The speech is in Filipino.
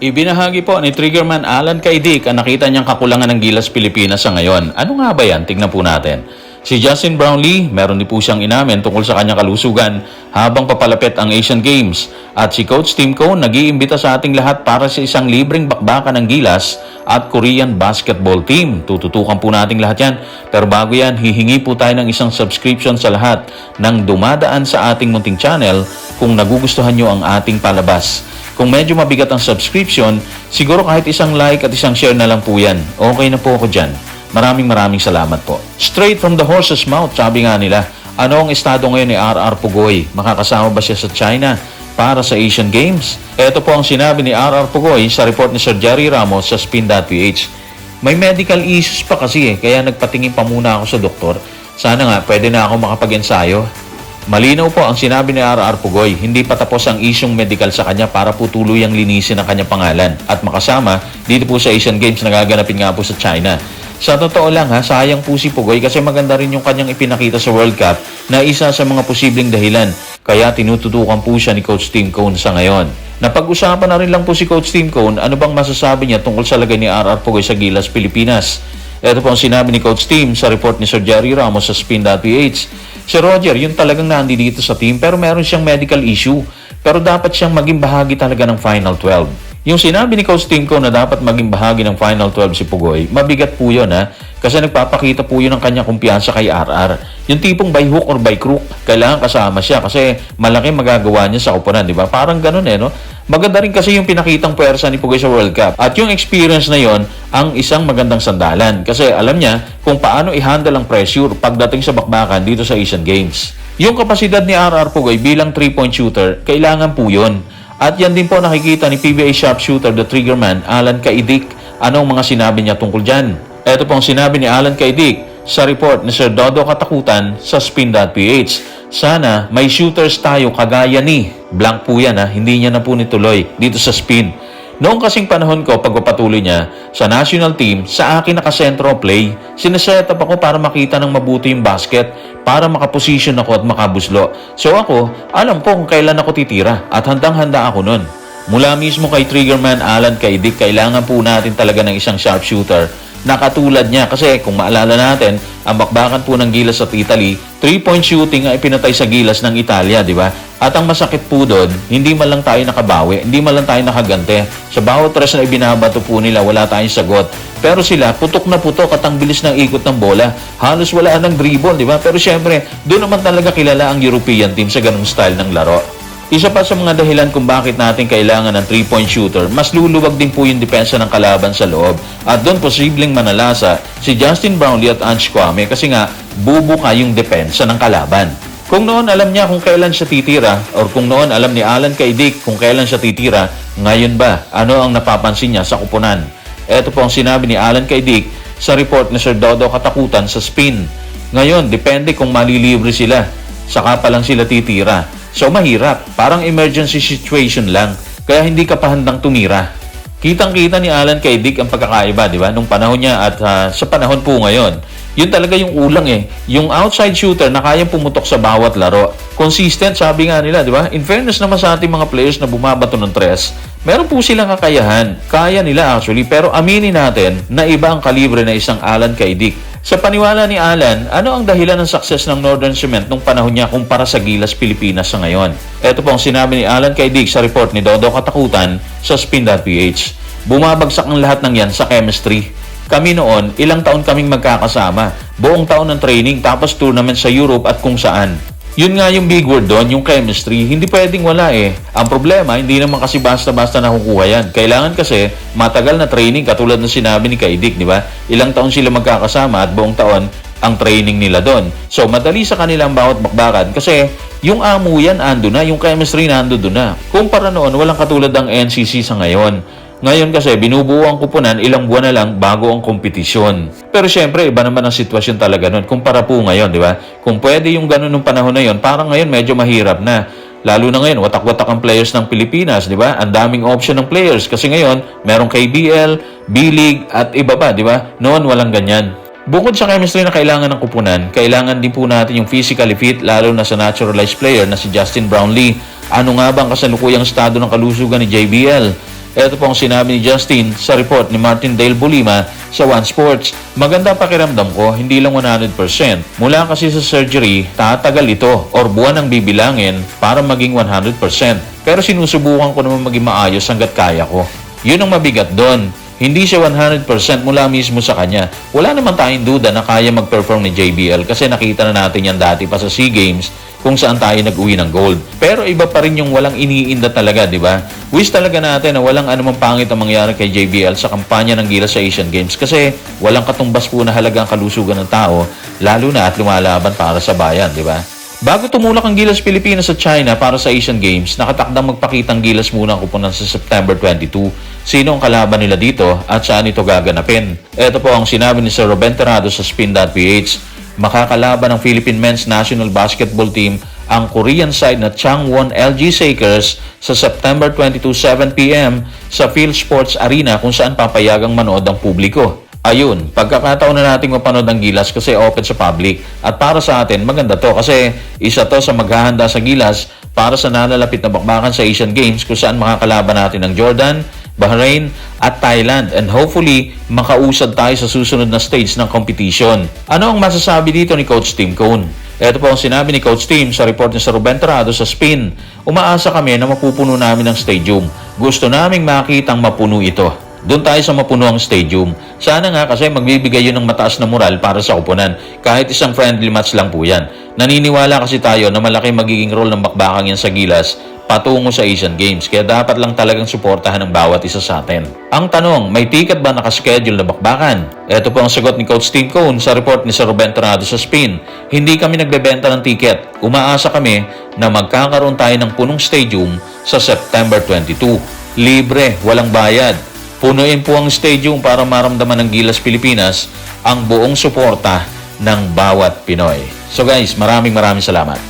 Ibinahagi po ni Triggerman Alan Kaidik ang nakita niyang kakulangan ng Gilas Pilipinas sa ngayon. Ano nga ba yan? Tignan po natin. Si Justin Brownlee, meron din po siyang inamin tungkol sa kanyang kalusugan habang papalapit ang Asian Games. At si Coach Tim Cone nag-iimbita sa ating lahat para sa isang libreng bakbakan ng Gilas at Korean basketball team. Tututukan po natin lahat yan. Pero bago yan, hihingi po tayo ng isang subscription sa lahat ng dumadaan sa ating munting channel kung nagugustuhan nyo ang ating palabas. Kung medyo mabigat ang subscription, siguro kahit isang like at isang share na lang po yan. Okay na po ako dyan. Maraming maraming salamat po. Straight from the horse's mouth, sabi nga nila. Ano ang estado ngayon ni RR Pugoy? Makakasama ba siya sa China para sa Asian Games? Ito po ang sinabi ni RR Pugoy sa report ni Sir Jerry Ramos sa spin.ph. May medical issues pa kasi eh, kaya nagpatingin pa muna ako sa doktor. Sana nga pwede na ako makapag-ensayo. Malinaw po ang sinabi ni RR Pugoy, hindi pa tapos ang isyong medical sa kanya para po tuluyang linisin ang kanyang pangalan at makasama dito po sa Asian Games na gaganapin nga po sa China. Sa totoo lang ha, sayang po si Pugoy kasi maganda rin yung kanyang ipinakita sa World Cup na isa sa mga posibleng dahilan kaya tinututukan po siya ni Coach Tim Cone sa ngayon. Napag-usapan na rin lang po si Coach Tim Cone ano bang masasabi niya tungkol sa lagay ni RR Pugoy sa Gilas, Pilipinas. Ito po ang sinabi ni Coach Tim sa report ni Sir Jerry Ramos sa Spin.ph. Si Roger, yun talagang nandi dito sa team pero meron siyang medical issue. Pero dapat siyang maging bahagi talaga ng Final 12. Yung sinabi ni Coach Tim ko na dapat maging bahagi ng Final 12 si Pugoy, mabigat po yun ha. Kasi nagpapakita po yun ng kanyang kumpiyansa kay RR. Yung tipong by hook or by crook, kailangan kasama siya kasi malaki magagawa niya sa kupunan, di ba? Parang ganun eh, no? Maganda rin kasi yung pinakitang puwersa ni Pugoy sa World Cup. At yung experience na yon ang isang magandang sandalan. Kasi alam niya kung paano i-handle ang pressure pagdating sa bakbakan dito sa Asian Games. Yung kapasidad ni RR Pugoy bilang 3-point shooter, kailangan po yun. At yan din po nakikita ni PBA sharpshooter the triggerman Alan Kaidik. Anong mga sinabi niya tungkol dyan? Ito po ang sinabi ni Alan Kaidik sa report ni Sir Dodo Katakutan sa spin.ph. Sana may shooters tayo kagaya ni. Blank po yan ha, hindi niya na po nituloy dito sa spin. Noong kasing panahon ko, pagpapatuloy niya sa national team, sa akin nakasentro play, sineset up ako para makita ng mabuti yung basket, para makaposition ako at makabuslo. So ako, alam ko kung kailan ako titira at handang-handa ako nun. Mula mismo kay Triggerman Alan kay Dick, kailangan po natin talaga ng isang sharpshooter na katulad niya. Kasi kung maalala natin, ang bakbakan po ng Gilas at Italy, 3-point shooting ay pinatay sa Gilas ng Italia, di ba? At ang masakit po doon, hindi man lang tayo nakabawi, hindi man lang tayo nakagante. Sa bawat tres na ibinabato po nila, wala tayong sagot. Pero sila, putok na putok at ang bilis ng ikot ng bola. Halos wala ng dribble, di ba? Pero syempre, doon naman talaga kilala ang European team sa ganung style ng laro. Isa pa sa mga dahilan kung bakit natin kailangan ng 3-point shooter, mas luluwag din po yung depensa ng kalaban sa loob. At doon posibleng manalasa si Justin Brownlee at Ange Kwame kasi nga bubuka yung depensa ng kalaban. Kung noon alam niya kung kailan siya titira or kung noon alam ni Alan kay kung kailan siya titira, ngayon ba ano ang napapansin niya sa kupunan? Ito po ang sinabi ni Alan kay sa report ni Sir Dodo Katakutan sa spin. Ngayon, depende kung malilibre sila. Saka pa lang sila titira. So mahirap, parang emergency situation lang. Kaya hindi ka pa handang tumira. Kitang-kita ni Alan kay Dick ang pagkakaiba, di ba? Nung panahon niya at ah, sa panahon po ngayon. Yun talaga yung ulang eh. Yung outside shooter na kayang pumutok sa bawat laro. Consistent, sabi nga nila, di ba? In fairness naman sa ating mga players na bumabato ng tres, meron po silang kakayahan. Kaya nila actually, pero aminin natin na iba ang kalibre na isang Alan kay Dick. Sa paniwala ni Alan, ano ang dahilan ng success ng Northern Cement nung panahon niya kumpara sa Gilas Pilipinas sa ngayon? Ito po ang sinabi ni Alan kay Dick sa report ni Dodo Katakutan sa Spin.ph. Bumabagsak ang lahat ng yan sa chemistry. Kami noon, ilang taon kaming magkakasama. Buong taon ng training tapos tournament sa Europe at kung saan. Yun nga yung big word doon, yung chemistry. Hindi pwedeng wala eh. Ang problema, hindi naman kasi basta-basta nakukuha yan. Kailangan kasi matagal na training katulad ng sinabi ni Kaidik, di ba? Ilang taon sila magkakasama at buong taon ang training nila doon. So, madali sa kanilang bawat bakbakan kasi yung amo yan ando na, yung chemistry nando doon na. Kumpara noon, walang katulad ang NCC sa ngayon. Ngayon kasi binubuo ang kupunan ilang buwan na lang bago ang kompetisyon. Pero syempre iba naman ang sitwasyon talaga nun kumpara po ngayon, di ba? Kung pwede yung ganun ng panahon na yon, parang ngayon medyo mahirap na. Lalo na ngayon, watak-watak ang players ng Pilipinas, di ba? Ang daming option ng players kasi ngayon, merong KBL, B-League at iba pa, di ba? Noon walang ganyan. Bukod sa chemistry na kailangan ng kupunan, kailangan din po natin yung physically fit lalo na sa naturalized player na si Justin Brownlee. Ano nga ba ang kasalukuyang estado ng kalusugan ni JBL? Ito po ang sinabi ni Justin sa report ni Martin Dale Bulima sa One Sports. Maganda pakiramdam ko, hindi lang 100%. Mula kasi sa surgery, tatagal ito or buwan ang bibilangin para maging 100%. Pero sinusubukan ko naman maging maayos hanggat kaya ko. Yun ang mabigat doon. Hindi siya 100% mula mismo sa kanya. Wala naman tayong duda na kaya mag-perform ni JBL kasi nakita na natin yan dati pa sa SEA Games kung saan tayo nag-uwi ng gold. Pero iba pa rin yung walang iniinda talaga, di ba? Wish talaga natin na walang anumang pangit ang mangyari kay JBL sa kampanya ng Gilas sa Asian Games kasi walang katumbas po na halagang kalusugan ng tao, lalo na at lumalaban para sa bayan, di ba? Bago tumulak ang Gilas Pilipinas sa China para sa Asian Games, nakatakdang magpakitang Gilas muna ang kupunan sa September 22. Sino ang kalaban nila dito at saan ito gaganapin? Ito po ang sinabi ni Sir Ruben Terrado sa Spin.ph. Makakalaban ng Philippine Men's National Basketball Team ang Korean side na Changwon LG Sakers sa September 22, 7pm sa Phil Sports Arena kung saan papayagang manood ang publiko. Ayun, pagkakataon na nating mapanood ang Gilas kasi open sa public. At para sa atin, maganda to kasi isa to sa maghahanda sa Gilas para sa nalalapit na bakbakan sa Asian Games kung saan makakalaban natin ng Jordan, Bahrain at Thailand and hopefully makausad tayo sa susunod na stage ng competition. Ano ang masasabi dito ni Coach Tim Cone? Ito po ang sinabi ni Coach Tim sa report ni sa Ruben Terrado sa Spin. Umaasa kami na mapupuno namin ang stadium. Gusto naming makitang mapuno ito. Doon tayo sa mapuno ang stadium. Sana nga kasi magbibigay yun ng mataas na moral para sa kupunan. Kahit isang friendly match lang po yan. Naniniwala kasi tayo na malaki magiging role ng bakbakang yan sa gilas patungo sa Asian Games. Kaya dapat lang talagang suportahan ng bawat isa sa atin. Ang tanong, may ticket ba nakaschedule na bakbakan? Ito po ang sagot ni Coach Steve Cohn sa report ni Sir Ruben Tornado sa Spin. Hindi kami nagbebenta ng ticket. Umaasa kami na magkakaroon tayo ng punong stadium sa September 22. Libre, walang bayad. Punuin po ang stadium para maramdaman ng Gilas Pilipinas ang buong suporta ng bawat Pinoy. So guys, maraming maraming salamat.